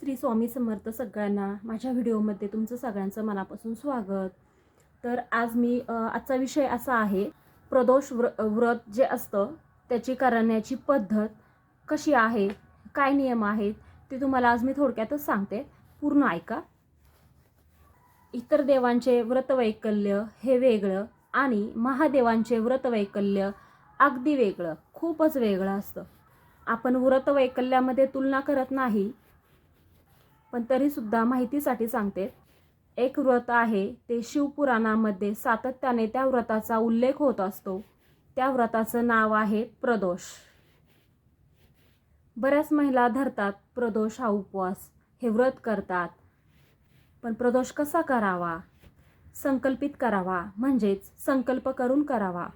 श्री स्वामी समर्थ सगळ्यांना माझ्या व्हिडिओमध्ये तुमचं सगळ्यांचं मनापासून स्वागत. तर आज मी आजचा विषय असा आहे प्रदोष व्र व्रत जे असतं त्याची करण्याची पद्धत कशी आहे काय नियम आहेत ते तुम्हाला आज मी थोडक्यातच सांगते. पूर्ण ऐका. इतर देवांचे व्रतवैकल्य हे वेगळं आणि महादेवांचे व्रतवैकल्य अगदी वेगळं खूपच वेगळं असतं. आपण व्रतवैकल्यामध्ये तुलना करत नाही पण तरीसुद्धा माहितीसाठी सांगते. एक व्रत आहे ते शिवपुराणामध्ये सातत्याने त्या व्रताचा उल्लेख होत असतो. त्या व्रताचं नाव आहे प्रदोष. बऱ्याच महिला धरतात प्रदोष हा उपवास हे व्रत करतात. पण प्रदोष कसा करावा? संकल्पित करावा म्हणजेच संकल्प करून करावा.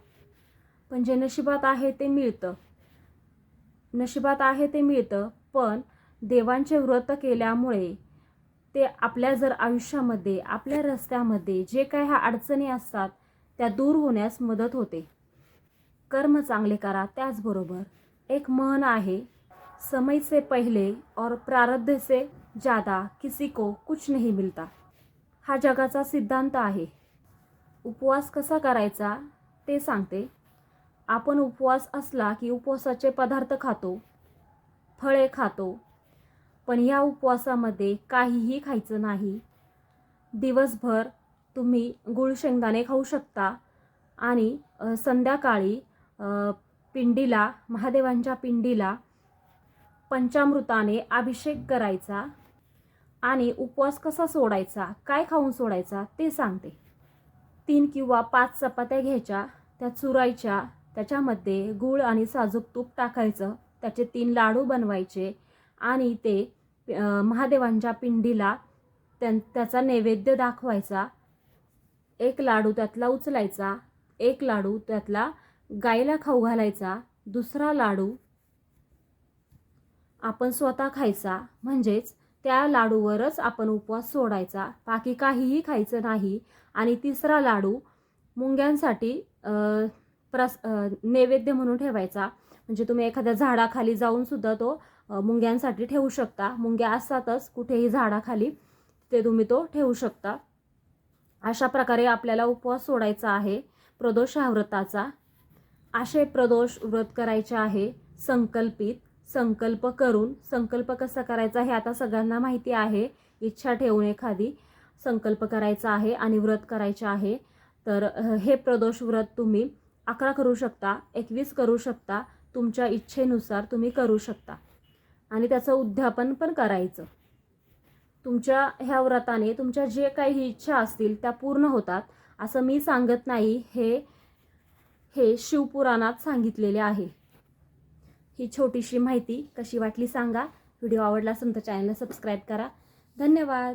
पण जे नशिबात आहे ते मिळतं. नशिबात आहे ते मिळतं पण देवांचे व्रत केल्यामुळे ते आपल्या जर आयुष्यामध्ये आपल्या रस्त्यामध्ये जे काही ह्या अडचणी असतात त्या दूर होण्यास मदत होते. कर्म चांगले करा त्याचबरोबर एक म्हण आहे. समय से और प्रारब्ध से ज़्यादा किसी को कुछ नाही मिलता. हा जगाचा सिद्धांत आहे. उपवास कसा करायचा ते सांगते. आपण उपवास असला की उपवासाचे पदार्थ खातो फळे खातो पण या उपवासामध्ये काहीही खायचं नाही. दिवसभर तुम्ही गुळ शेंगदाणे खाऊ शकता आणि संध्याकाळी पिंडीला महादेवांच्या पिंडीला पंचामृताने अभिषेक करायचा आणि उपवास कसा सोडायचा काय खाऊन सोडायचा ते सांगते. तीन किंवा पाच चपात्या घ्यायच्या त्या चुरायच्या त्याच्यामध्ये गूळ आणि साजूक तूप टाकायचं त्याचे तीन लाडू बनवायचे आणि ते महादेवांच्या पिंडीला त्यां त्याचा नैवेद्य दाखवायचा. एक लाडू त्यातला उचलायचा एक लाडू त्यातला गाईला खाऊ घालायचा दुसरा लाडू आपण स्वतः खायचा. म्हणजेच त्या लाडूवरच आपण उपवास सोडायचा. बाकी काहीही खायचं नाही. आणि तिसरा लाडू मुंग्यांसाठी प्रस नैवेद्य म्हणून ठेवायचा. म्हणजे तुम्ही एखाद्या झाडाखाली जाऊन सुद्धा तो मुंग्यांसाठी ठेवू शकता. मुंग्या असतातच कुठेही झाडाखाली ते तुम्ही तो ठेवू शकता. अशा प्रकारे आपल्याला उपवास सोडायचा आहे. प्रदोष हा व्रताचा. असे प्रदोष व्रत करायचे आहे. संकल्पित संकल्प करून. संकल्प कसा करायचा हे आता सगळ्यांना माहिती आहे. इच्छा ठेवून एखादी संकल्प करायचा आहे आणि व्रत करायचे आहे. तर हे प्रदोष व्रत तुम्ही अकरा करू शकता एकवीस करू शकता. तुमच्या इच्छेनुसार तुम्ही करू शकता. आणि त्याचं उद्यापन पण करायचं. तुमच्या ह्या व्रताने तुमच्या जे काही इच्छा असतील त्या पूर्ण होतात असं मी सांगत नाही. हे हे शिवपुराणात सांगितलेले आहे. ही छोटीशी माहिती कशी वाटली सांगा. व्हिडिओ आवडला असेल तर चॅनलला सबस्क्राईब करा. धन्यवाद.